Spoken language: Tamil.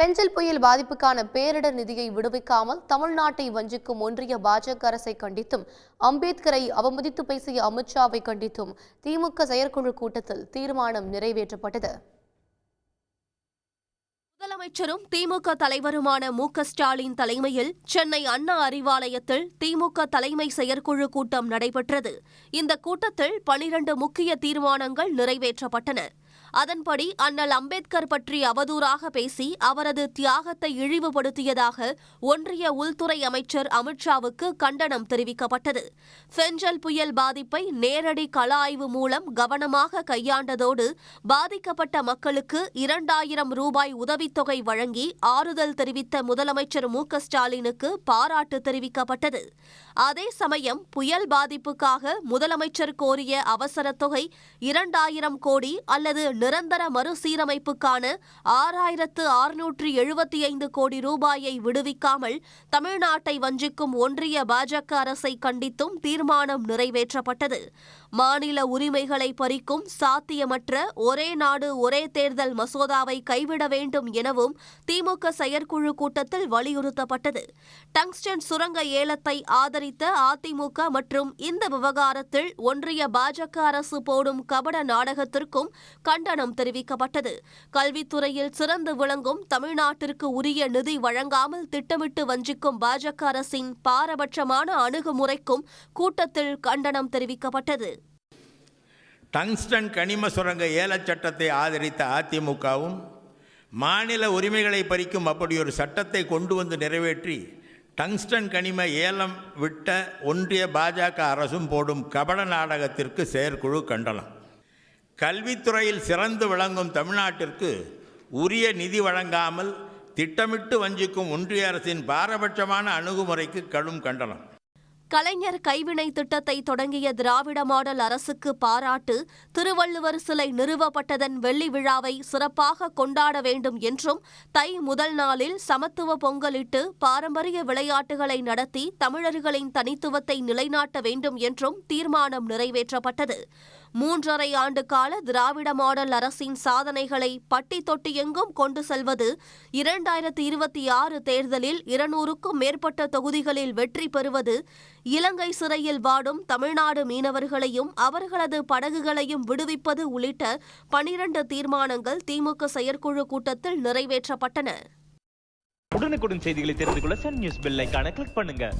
பெஞ்சல் புயல் பாதிப்புக்கான பேரிடர் நிதியை விடுவிக்காமல் தமிழ்நாட்டை வஞ்சிக்கும் ஒன்றிய பாஜக அரசை கண்டித்தும் அம்பேத்கரை அவமதித்து பேசிய அமித்ஷாவை கண்டித்தும் திமுக செயற்குழு கூட்டத்தில் தீர்மானம் நிறைவேற்றப்பட்டது. முதலமைச்சரும் திமுக தலைவருமான மு க ஸ்டாலின் தலைமையில் சென்னை அண்ணா அறிவாலயத்தில் திமுக தலைமை செயற்குழு கூட்டம் நடைபெற்றது. இந்த கூட்டத்தில் பனிரண்டு முக்கிய தீர்மானங்கள் நிறைவேற்றப்பட்டன. அதன்படி அண்ணல் அம்பேத்கர் பற்றி அவதூறாக பேசி அவரது தியாகத்தை இழிவுபடுத்தியதாக ஒன்றிய உள்துறை அமைச்சர் அமித்ஷாவுக்கு கண்டனம் தெரிவிக்கப்பட்டது. ஃபெஞ்சல் புயல் பாதிப்பை நேரடி கள ஆய்வு மூலம் கவனமாக கையாண்டதோடு பாதிக்கப்பட்ட மக்களுக்கு இரண்டாயிரம் ரூபாய் உதவித்தொகை வழங்கி ஆறுதல் தெரிவித்த முதலமைச்சர் மு. க. ஸ்டாலினுக்கு பாராட்டு தெரிவிக்கப்பட்டது. அதே சமயம் புயல் பாதிப்புக்காக முதலமைச்சர் கோரிய அவசர தொகை இரண்டாயிரம் கோடி அல்லது நிரந்தர மறுசீரமைப்புக்கான ஆறாயிரத்து அறுநூற்று எழுபத்தி ஐந்து கோடி ரூபாயை விடுவிக்காமல் தமிழ்நாட்டை வஞ்சிக்கும் ஒன்றிய பாஜக அரசை கண்டித்தும் தீர்மானம் நிறைவேற்றப்பட்டது. மாநில உரிமைகளை பறிக்கும் சாத்தியமற்ற ஒரே நாடு ஒரே தேர்தல் மசோதாவை கைவிட வேண்டும் எனவும் திமுக செயற்குழு கூட்டத்தில் வலியுறுத்தப்பட்டது. டங்ஸ்டன் சுரங்க ஏலத்தை ஆதரித்த அதிமுக மற்றும் இந்த விவகாரத்தில் ஒன்றிய பாஜக அரசு போடும் கபட நாடகத்திற்கும் கண்ட கண்டனம் தெரிவிக்கப்பட்டது. கல்வித்துறையில் சிறந்து விளங்கும் தமிழ்நாட்டிற்கு உரிய நிதி வழங்காமல் திட்டமிட்டு வஞ்சிக்கும் பாஜக அரசின் பாரபட்சமான அணுகுமுறைக்கும் கூட்டத்தில் கண்டனம் தெரிவிக்கப்பட்டது. டங்ஸ்டன் கனிம சுரங்க ஏலச் சட்டத்தை ஆதரித்த அதிமுகவும் மாநில உரிமைகளை பறிக்கும் அப்படி ஒரு சட்டத்தை கொண்டு வந்து நிறைவேற்றி டங்ஸ்டன் கனிம ஏலம் விட்ட ஒன்றிய பாஜக அரசும் போடும் கபட நாடகத்திற்கு செயற்குழு கண்டனம். கல்வித்துறையில் சிறந்து விளங்கும் தமிழ்நாட்டிற்கு உரிய நிதி வழங்காமல் திட்டமிட்டு வஞ்சிக்கும் ஒன்றிய அரசின் பாரபட்சமான அணுகுமுறைக்கு கடும் கண்டனம். கலைஞர் கைவினை திட்டத்தை தொடங்கிய திராவிட மாடல் அரசுக்கு பாராட்டு திருவள்ளுவர் சிலை நிறுவப்பட்டதன் வெள்ளி விழாவை சிறப்பாக கொண்டாட வேண்டும் என்றும் தை முதல் நாளில் சமத்துவ பொங்கலிட்டு பாரம்பரிய விளையாட்டுகளை நடத்தி தமிழர்களின் தனித்துவத்தை நிலைநாட்ட வேண்டும் என்றும் தீர்மானம் நிறைவேற்றப்பட்டது. மூன்றரை ஆண்டு கால திராவிட மாடல் அரசின் சாதனைகளை பட்டி தொட்டி எங்கும் கொண்டு செல்வது இரண்டாயிரத்தி இருபத்தி ஆறு தேர்தலில் இருநூறுக்கும் மேற்பட்ட தொகுதிகளில் வெற்றி பெறுவது இலங்கை சிறையில் வாடும் தமிழ்நாடு மீனவர்களையும் அவர்களது படகுகளையும் விடுவிப்பது உள்ளிட்ட பனிரண்டு தீர்மானங்கள் திமுக செயற்குழு கூட்டத்தில் நிறைவேற்றப்பட்டன. உடனுக்குடன் செய்திகளை தெரிந்து கொள்ள சன் நியூஸ் பெல் கிளிக் பண்ணுங்க.